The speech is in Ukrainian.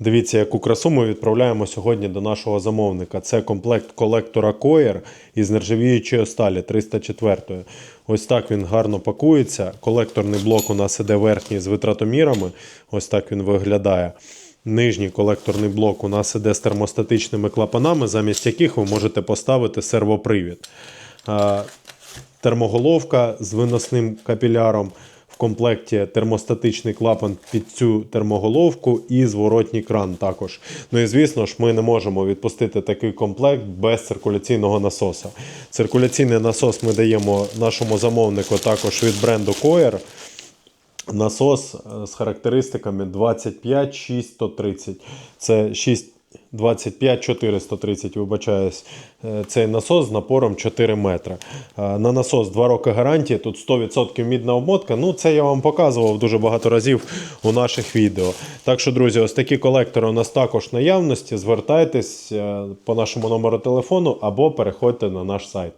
Дивіться, яку красу ми відправляємо сьогодні до нашого замовника. Це комплект колектора Коєр із нержавіючої сталі 304. Ось так він гарно пакується. Колекторний блок у нас іде верхній з витратомірами. Ось так він виглядає. Нижній колекторний блок у нас іде з термостатичними клапанами, замість яких ви можете поставити сервопривід. Термоголовка з виносним капіляром. Комплекті термостатичний клапан під цю термоголовку і зворотній кран також. Ну і звісно ж, ми не можемо відпустити такий комплект без циркуляційного насоса. Циркуляційний насос ми даємо нашому замовнику також від бренду Coer. Насос е, з характеристиками 25 6 130. Це 6 25 430, вибачаюсь. Е, Цей насос з напором 4 метри. Е, На насос 2 роки гарантії, тут 100% мідна обмотка. Ну, це я вам показував дуже багато разів у наших відео. Так що, друзі, ось такі колектори у нас також наявності. Звертайтесь е, по нашому номеру телефону або переходьте на наш сайт.